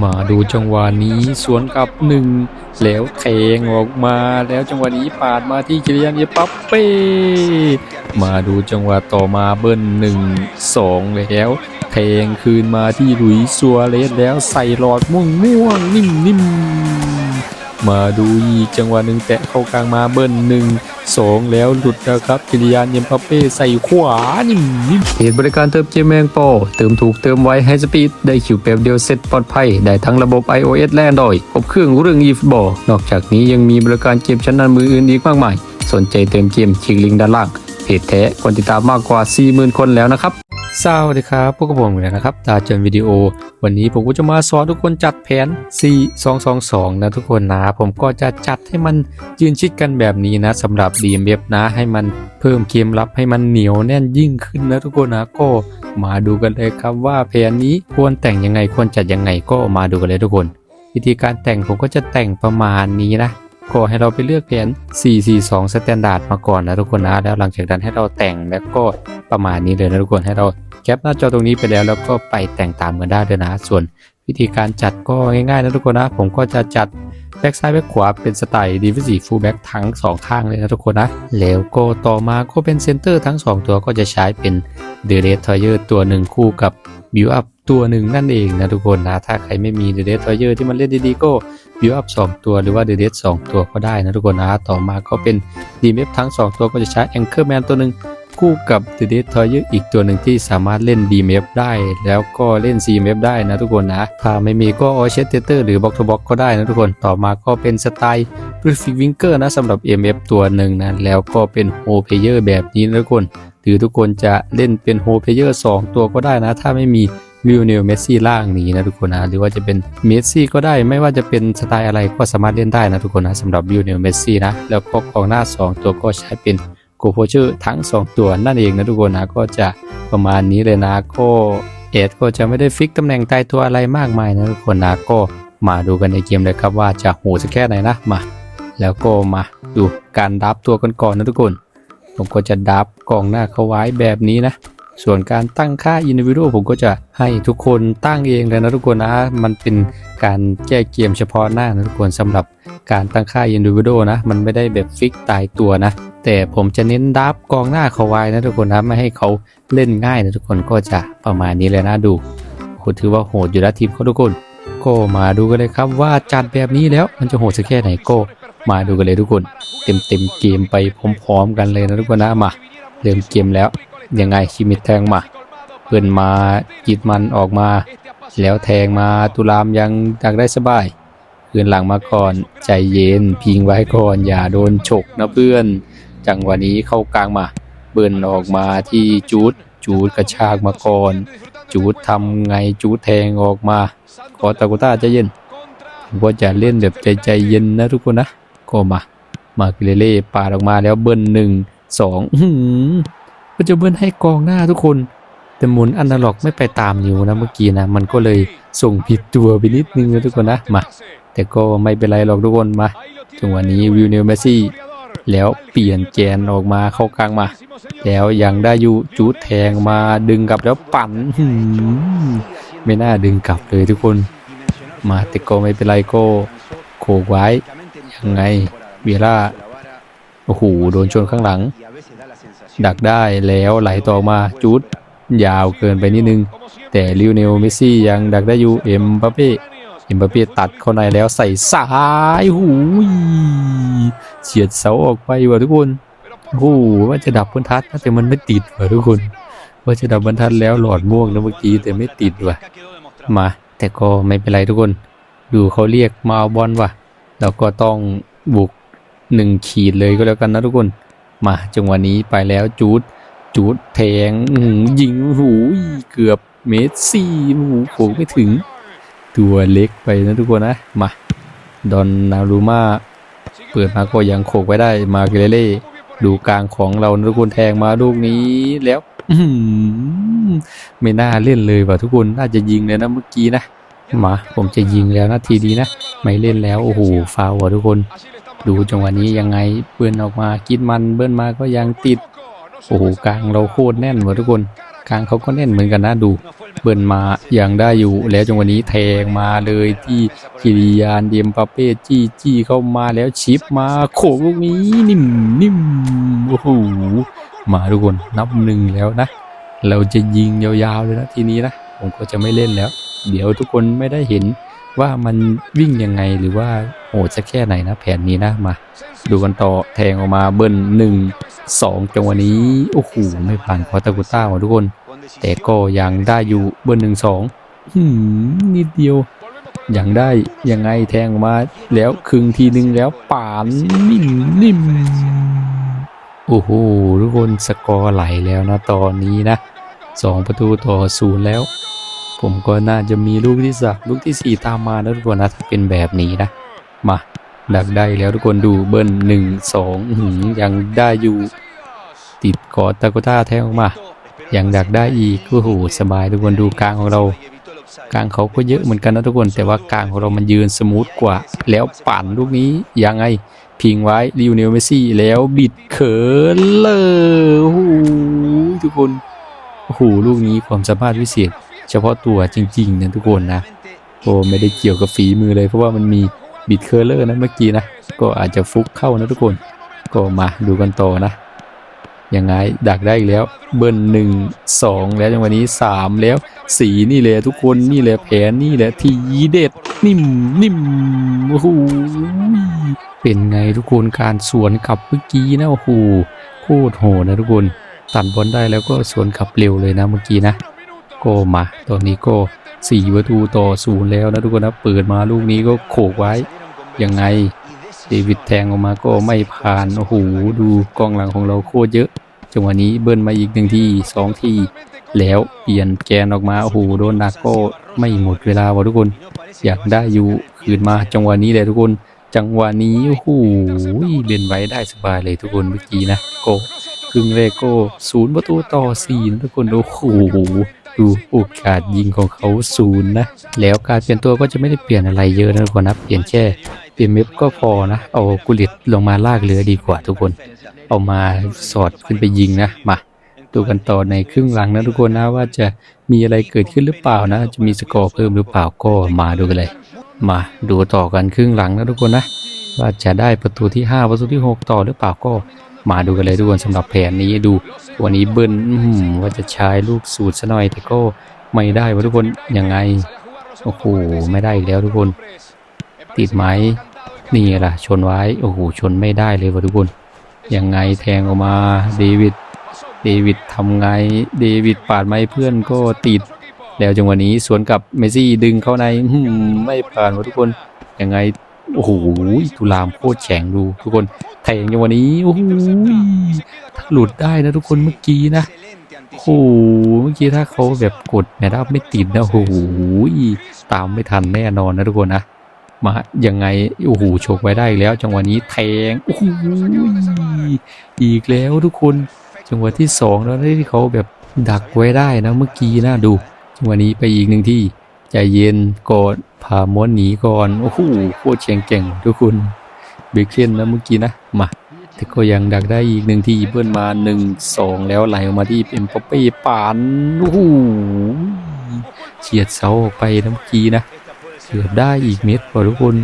มาดูจังหวะนี้สวนกลับหนึ่งแล้วแทงออกมาแล้วจังหวะนี้ปาดมาที่กิริยันเยปัปเป้มาดูจังหวะต่อมาเบิ้ลหนึ่งสองแล้วแทงคืนมาที่หลุยส์ซัวเรสแล้วใส่หลอดม่วงม่วงนิ่มนิ่ม มาดูอีกจังหวะหนึ่งแตะเข้ากลางมาเบิ้ลหนึ่งสองแล้วหลุดนะครับกิริยานเยปัเป้ใส่ขวานิ่มนิ่มเพจบริการเติมเจมแมงปเติมถูกเติมไวให้สปีดได้คิวเปลเดียวเสร็จปลอดภัย ได้ทั้งระบบ iOS และ Android ครบเครื่องเรื่องอีฟบอลนอกจากนี้ยังมีบริการเกมชั้นนำมืออื่นอีกมากมาย สนใจเติมเกมคลิกลิงก์ด้านล่าง เพจแท้คนติดตามมากกว่า 40,000 คนแล้วนะครับสวัสดีครับพวกกระผมเลยนะครับตาเจนวิดีโอ วันนี้ผมก็จะมาสอนทุกคนจัดแผน 4 2 2 2 นะทุกคนนะ ผมก็จะจัดให้มันยืนชิดกันแบบนี้นะสำหรับ DMF นะให้มันเพิ่มเกมรับให้มันเหนียวแน่นยิ่งขึ้นนะทุกคนนะก็มาดูกันเลยครับว่าแผนนี้ควรแต่งยังไงควรจัดยังไงก็มาดูกันเลยทุกคน วิธีการแต่งผมก็จะแต่งประมาณนี้นะ ก็ให้เราไปเลือกแผน 442 Standard มาก่อนนะทุกคนนะ แล้วหลังจากนั้นให้เราแต่งแล้วก็ประมาณนี้เลยนะทุกคนให้เราแคปหน้าจอตรงนี้ไปแล้วแล้วก็ไปแต่งตามกันได้เลยนะ ส่วนวิธีการจัดก็ง่ายๆนะทุกคนนะ ผมก็จะจัดแบ็กซ้ายแบ็กขวาเป็นสไตล์ Defensive Full Back ทั้ง 2 ข้างเลยนะทุกคนนะ แล้วก็ต่อมาก็เป็นเซนเตอร์ทั้ง 2 ตัวก็จะใช้เป็น The Red Toyer ตัวหนึ่งคู่กับ Build Up ตัวหนึ่งนั่นเองนะทุกคนนะ ถ้าใครไม่มี The Red Toyer ที่มันเล่นดีๆก็บิวอัพ2ตัวหรือว่าเดเดส2ตัวก็ได้นะทุกคนนะ ต่อมาก็เป็น DMF ทั้ง 2 ตัวก็จะใช้ Anchorman ตัวหนึ่ง คู่กับ The d e t o y e r อีกตัวหนึ่งที่สามารถเล่น DMF ได้ แล้วก็เล่น CMF ได้นะทุกคนนะ ถ้าไม่มีก็ o c h e t t e r หรือ Box to Box ก็ได้นะทุกคน ต่อมาก็เป็นสไตล์ p r e f i x Winker นะสำหรับ MF ตัวหนึ่งนะ แล้วก็เป็น Whole Player แบบนี้นะทุกคน หรือทุกคนจะเล่นเป็น Whole Player 2 ตัวก็ได้นะ ถ้าไม่มีวิวเนลเมสซี่ล่างนี้นะทุกคนนะหรือว่าจะเป็นเมสซี่ก็ได้ไม่ว่าจะเป็นสไตล์อะไรก็สามารถเล่นได้นะทุกคนนะสำหรับวิวเนลเมสซี่นะแล้วก็กองหน้า 2 ตัวก็ใช้เป็น โกโพเชอร์ทั้ง 2 ตัวนั่นเองนะทุกคนนะก็จะประมาณนี้เลยนะก็เอดก็จะไม่ได้ฟิกตำแหน่งตายตัวอะไรมากมายนะทุกคนนะก็มาดูกันในเกมเลยครับว่าจะโหดสักแค่ไหนนะมา แล้วก็มาดูการดับตัวกันก่อนนะทุกคน ผมก็จะดับกองหน้าเขาไว้แบบนี้นะ ส่วนการตั้งค่า individual ผมก็จะให้ทุกคนตั้งเองเลยนะทุกคนนะ มันเป็นการแก้เกมเฉพาะหน้านะทุกคนสำหรับการตั้งค่า individual นะ มันไม่ได้แบบฟิกตายตัวนะ แต่ผมจะเน้นดับกองหน้าเขาไว้นะทุกคนนะไม่ให้เขาเล่นง่ายนะทุกคนก็จะประมาณนี้เลยนะดูโหถือว่าโหดอยู่นะทีมเขาทุกคน ก็มาดูกันเลยครับว่าจัดแบบนี้แล้วมันจะโหดสักแค่ไหนก็มาดูกันเลยทุกคน เต็มเต็มเกมไปพร้อมๆกันเลยนะทุกคนนะมาเริ่มเกมแล้วยังไงคิมิดแทงมาเพื่อนมากีดมันออกมา แล้วแทงมาตุลามยังดักได้สบายเพื่อนหลังมาก่อนใจเย็นพิงไว้ก่อนอย่าโดนฉกนะเพื่อน จังหวะนี้เข้ากลางมา เบิ้นออกมาที่จูดจูดกระชากมาก่อน จูดทำไงจูดแทงออกมาขอตากุต้าใจเย็นผมก็จะเล่นแบบใจใจเย็นนะทุกคนนะก็มา มากิเลเล่ปาดออกมาแล้วเบิ้ลหนึ่งสองหือก็จะเบิ้ลให้กองหน้าทุกคนแต่หมุนอันาล็อกไม่ไปตามนิ้วนะเมื่อกี้นะมันก็เลยส่งผิดตัวไปนิดนึงนะทุกคนนะมาแต่ก็ไม่เป็นไรหรอกทุกคนมาจังหวะนี้วิวเนลเมซี่ แล้วเปลี่ยนแกนออกมาเข้ากลางมา แล้วยังได้อยู่จูดแทงมาดึงกลับแล้วปั่นไม่น่าดึงกลับเลยทุกคน มาแต่ก็ไม่เป็นไรก็โขกไว้ยังไงเวียร่าโอ้โหโดนชนข้างหลัง ดักได้แล้วไหลต่อมาจูดยาวเกินไปนิดนึง แต่ลิวเนลเมสซี่ยังดักได้อยู่เอ็มบัปเป้ เอ็มบัปเป้ตัดเข้าในแล้วใส่ซ้ายหูยเฉียดเสาออกไปว่ะทุกคนโอ้ว่าจะดับบรรทัดแต่มันไม่ติดว่ะทุกคน ว่าจะดับบรรทัดแล้วหลอดม่วงนะเมื่อกี้แต่ไม่ติดว่ะมา แต่ก็ไม่เป็นไรทุกคน ดูเขาเรียกมาบอลว่ะเราก็ต้องบุกหนึ่งขีดเลยก็แล้วกันนะทุกคน มาจังหวะนี้ไปแล้วจูดจูดแทงหยิงโอ้โหูเกือบเมสซี่โอ้โหโขกไม่ถึง ตัวเล็กไปนะทุกคนนะ มา ดอนนารูมาเปิดมาก็ยังโขกไว้ได้มาเกเรเล่ดูกลางของเรานะทุกคนแทงมาลูกนี้แล้วไม่น่าเล่นเลยว่ะทุกคนน่าจะยิงเลยนะเมื่อกี้นะมาผมจะยิงแล้วนาทีดีนะ ไม่เล่นแล้วโอ้โหฟาวว่ะทุกคน ดูจังหวะนี้ยังไงเปื้อนออกมากิดมันเบิ้ลมาก็ยังติดโอ้โหกลางเราโคตรแน่นว่ะทุกคนกลางเขาก็แน่นเหมือนกันนะดู เบิร์นมาอย่างได้อยู่แล้วจังวะนี้แทงมาเลยที่กิริยานเดียมปาเป้จี้จี้เข้ามาแล้วชิปมาโขกลูกนี้นิ่มนิ่มโอ้โหมาทุกคนนับหนึ่งแล้วนะ เราจะยิงยาวๆเลยนะทีนี้นะผมก็จะไม่เล่นแล้ว เดี๋ยวทุกคนไม่ได้เห็นว่ามันวิ่งยังไงหรือว่าโหดสักแค่ไหนนะแผนนี้นะมา ดูกันต่อแทงออกมาเบิ้ลหนึ่งสองจังหวะนี้โอ้โหไม่ผ่านคอตากุต้าว่ะทุกคน แต่ก็ยังได้อยู่เบอร์หนึ่งสองหืมนิดเดียวยังได้ยังไงแทงออกมาแล้วครึ่งทีหนึ่งแล้วป่านนิ่มนิ่มโอ้โหทุกคนสกอร์ไหลแล้วนะตอนนี้นะสองประตูต่อศูนย์แล้ว ผมก็น่าจะมีลูกที่สักลูกที่สี่ตามมานะทุกคนนะถ้าเป็นแบบนี้นะ มาดักได้แล้วทุกคนดูเบิ้ลหนึ่งสองหืมยังได้อยู่ ติดกอดตะกุต้าแทงออกมา อยังดักได้อีกโอ้โหสบายทุกคนดูกลางของเรา กลางเขาก็เยอะเหมือนกันนะทุกคน แต่ว่ากลางของเรามันยืนสมูทกว่า แล้วปั่นลูกนี้ยังไงพิงไว้ลิวเนลเมซี่แล้วบิดเขินเลยโอ้โหทุกคนโอ้โหลูกนี้ความสามารถพิเศษเฉพาะตัวจริงๆนะทุกคนนะโอ้ไม่ได้เกี่ยวกับฝีมือเลย เพราะว่ามันมีบิดเคอร์เลอร์นะเมื่อกี้นะ ก็อาจจะฟุกเข้านะทุกคน ก็มาดูกันต่อนะ ยังไงดักได้อีกแล้ว เบิ้ลหนึ่งสองแล้วจังหวะนี้สามแล้วสีนี่แหละทุกคนนี่แหละแผนนี่แหละทีเด็ดนิ่มนิ่มโอ้โหเป็นไงทุกคนการสวนกลับเมื่อกี้นะโอ้โหโคตรโหดนะทุกคนตัดบอลได้แล้วก็สวนกลับเร็วเลยนะเมื่อกี้นะก็มาตอนนี้ก็สี่ประตูต่อศูนย์แล้วนะทุกคนนะเปิดมาลูกนี้ก็โขกไว้ยังไงเดวิดแทงออกมาก็ไม่ผ่านโอ้โหดูกองหลังของเราโคตรเยอะ จังหวะนี้เบิ้ลมาอีกหนึ่งที่สองที่แล้วเปลี่ยนแกนออกมาโอ้โหโดนหนักก็ไม่หมดเวลาวะทุกคน อยากได้อยู่คืนมาจังหวะนี้เลยทุกคน จังหวะนี้โอ้โหเล่นไว้ได้สบายเลยทุกคนเมื่อกี้นะโกครึ่งแรกก็ศูนย์ประตูต่อสี่นะทุกคนโอ้โหดูโอกาสยิงของเขาศูนย์นะแล้วการเปลี่ยนตัวก็จะไม่ได้เปลี่ยนอะไรเยอะนะทุกคนนะเปลี่ยนแค่ เปลี่ยนเมฟก็พอนะ เอากุลิตลงมาลากเรือดีกว่าทุกคน เอามาสอดขึ้นไปยิงนะ มาดูกันต่อในครึ่งหลังนะทุกคนนะว่าจะมีอะไรเกิดขึ้นหรือเปล่านะ จะมีสกอร์เพิ่มหรือเปล่าก็มาดูกันเลย มาดูต่อกันครึ่งหลังนะทุกคนนะ ว่าจะได้ประตูที่5ประตูที่ 6 ต่อหรือเปล่าก็มาดูกันเลยทุกคนสำหรับแผนนี้ดูวันนี้เบิ้ลอื้อหือว่าจะใช้ลูกสูตรซะหน่อยแต่ก็ไม่ได้วะทุกคนยังไงโอ้โหไม่ได้อีกแล้วทุกคน ติดไหมนี่ล่ะ ชนไว้ โอ้โห ชนไม่ได้เลยวะทุกคนยังไงแทงออกมาเดวิดเดวิดทำไงเดวิดปาดไม้เพื่อนก็ติด แล้วจังหวะนี้สวนกับเมซี่ดึงเข้าในไม่ผ่านวะทุกคนยังไงโอ้โหตุลามโคตรแข็งดู ทุกคนแทงจังหวะนี้โอ้โหถ้าหลุดได้นะทุกคนเมื่อกี้นะโอ้โหเมื่อกี้ถ้าเขาแบบกดแมดับไม่ติดนะโอ้โหตามไม่ทันแน่นอนนะทุกคนนะ มายังไงโอ้โหโชกไว้ได้อีกแล้ว จังหวะนี้แทงโอ้โหอีกแล้วทุกคน จังหวะที่สองแล้วที่เขาแบบดักไว้ได้นะเมื่อกี้นะดู จังหวะนี้ไปอีกหนึ่งที่ใจเย็นก่อนพาม้วนหนีก่อนโอ้โหโคตรเชียงเก่งทุกคนเบคเคนนะเมื่อกี้นะมาแต่ก็ยังดักได้อีกหนึ่งที่เพื่อนมาหนึ่งสองแล้วไหลออกมาที่เป็นป๊อปปี้ปานโอ้โหเฉียดเสาออกไปนะเมื่อกี้นะ เกือบได้อีกเม็ดกว่าทุกคน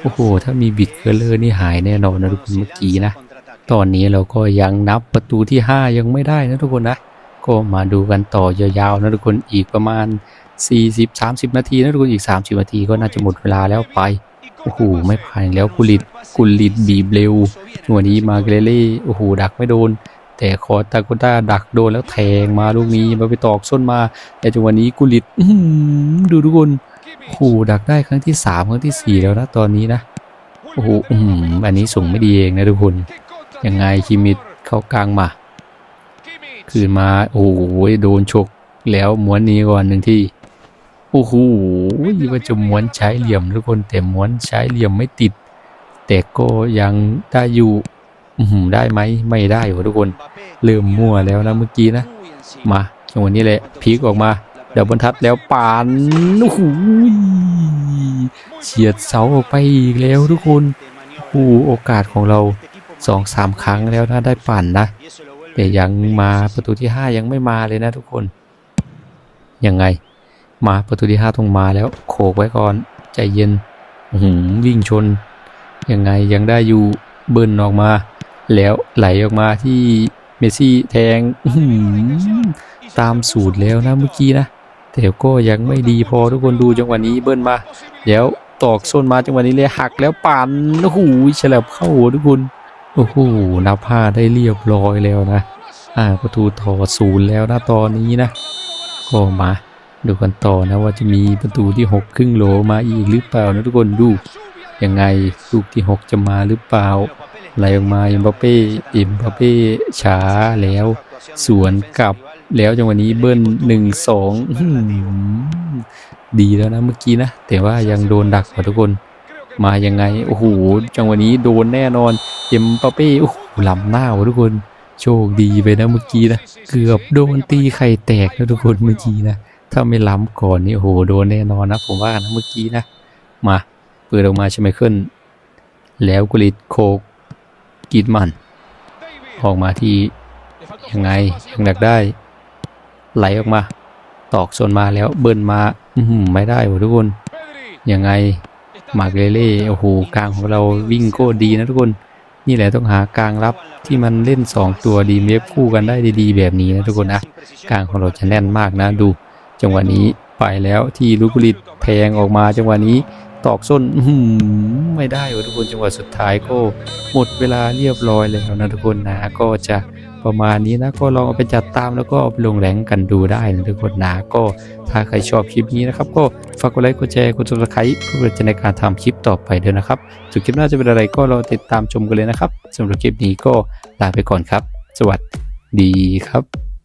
โอ้โห ถ้ามีบิดเคอร์เลอร์นี่หายแน่นอนนะทุกคนเมื่อกี้นะ ตอนนี้เราก็ยังนับประตูที่ 5 ยังไม่ได้นะทุกคนนะ ก็มาดูกันต่อยาวๆนะทุกคนอีกประมาณ 40-30 นาทีนะทุกคนอีก 30 นาทีก็น่าจะหมดเวลาแล้วไปโอ้โห ไม่ผ่านแล้วกุลิตกุลิตบีบเร็วจังหวนี้มาเกเรเล่โอ้โห ดักไม่โดน แต่คอตาโกต้าดักโดนแล้วแทงมาลูกนี้มาไปตอกส้นมา แต่จังหวะนี้กุลิตอื้อหือดูทุกคน โอ้โหดักได้ครั้งที่ 3 ครั้งทีสี่ 4 แล้วนะตอนนี้นะ โอ้โหอื้อหืออันนี้ส่งไม่ดีเองนะทุกคน ยังไงคิมิดเข้ากลางมา คืนมา โอ้โหโดนชกแล้วม้วนนี้ก่อนหนึ่งที่ โอ้โหว่าจะม้วนใช้เหลี่ยมทุกคนแต่ม้วนใช้เหลี่ยมไม่ติด แต่ก็ยังได้อยู่อืได้ไหมไม่ได้ทุกคนเริ่มมั่วแล้วนะเมื่อกี้นะ มาจังหวะนี้แหละพลิกออกมา ดี๋ยวบรรทัดแล้วปานโอ้โหเฉียดเสาออกไปอีกแล้วทุกคนโอ้โหโอกาสของเราสองสามครั้งแล้วนะได้ปั่นนะแต่ยังมาประตูที่5ยังไม่มาเลยนะทุกคนยังไง มาประตูที่5ต้องมาแล้วโขกไว้ก่อนใจเย็นหือวิ่งชนยังไงยังได้อยู่เบิ้ลออกมา แล้วไหลออกมาที่เมซี่แทงหือตามสูตรแล้วนะเมื่อกี้นะ แต่ก็ยังไม่ดีพอทุกคนดูจังหวะนี้เบิ้ลมาแล้วตอกส้นมาจังหวะนี้เลยหักแล้วปั่นโอ้โหฉลับเข้าทุกคนโอ้โหนับผ้าได้เรียบร้อยแล้วนะ อ่าประตูต่อศูนย์แล้วนะตอนนี้นะก็มาดูกันต่อนะว่าจะมีประตูที่ 6 ครึ่งโหลมาอีกหรือเปล่านะทุกคนดูยังไงลูกที่ 6 จะมาหรือเปล่าไหลออกมาเอ็มบัปเป้เอ็มบัปเป้ช้าแล้ว สวนกลับ แล้วจังหวะนี้เบิ้ลหนึ่งสองดีแล้วนะเมื่อกี้นะ แต่ว่ายังโดนดักกว่าทุกคน มายังไง โอ้โห จังหวะนี้โดนแน่นอนเอ็มปาเป้โอ้โหล้ำหน้าว่ะทุกคน โชคดีไปนะเมื่อกี้นะ เกือบโดนตีไข่แตกนะทุกคนเมื่อกี้นะ ถ้าไม่ล้ำก่อนนี่โอ้โหโดนแน่นอนนะ ผมว่านะเมื่อกี้นะ มาเปิดออกมาใช่ไหมขึ้น แล้วกุลิตโคกกีดมัน ออกมาที่ยังไงยังดักได้ ไหลออกมา ตอกโซนมาแล้วเบิ้ลมาอืไม่ได้ว่ะทุกคนยังไงมาร์กเล่โอ้โหกลางของเราวิ่งโคดีนะทุกคน นี่แหละต้องหากลางรับที่มันเล่น 2 ตัวดีเมฟคู่กันได้ดีๆแบบนี้นะทุกคนนะกลางของเราจะแน่นมากนะดู จังหวะนี้ไปแล้วที่ลูกุลิตแทงออกมาจังหวะนี้ตอกส้นอืไม่ได้ทุกคนจังหวะสุดท้ายก็หมดเวลาเรียบร้อยแล้วนะทุกคนนะก็จะ ประมาณนี้นะก็ลองเอาไปจัดตามแล้วก็เอาไปลงแรงกันดูได้นะทุกคนนะก็ถ้าใครชอบคลิปนี้นะครับก็ฝากกดไลค์กดแชร์กดซับสไครต์เพื่อจะในการทำคลิปต่อไปด้วยนะครับส่วนคลิปหน้าจะเป็นอะไรก็รอติดตามชมกันเลยนะครับสำหรับคลิปนี้ก็ลาไปก่อนครับ สวัสดีครับ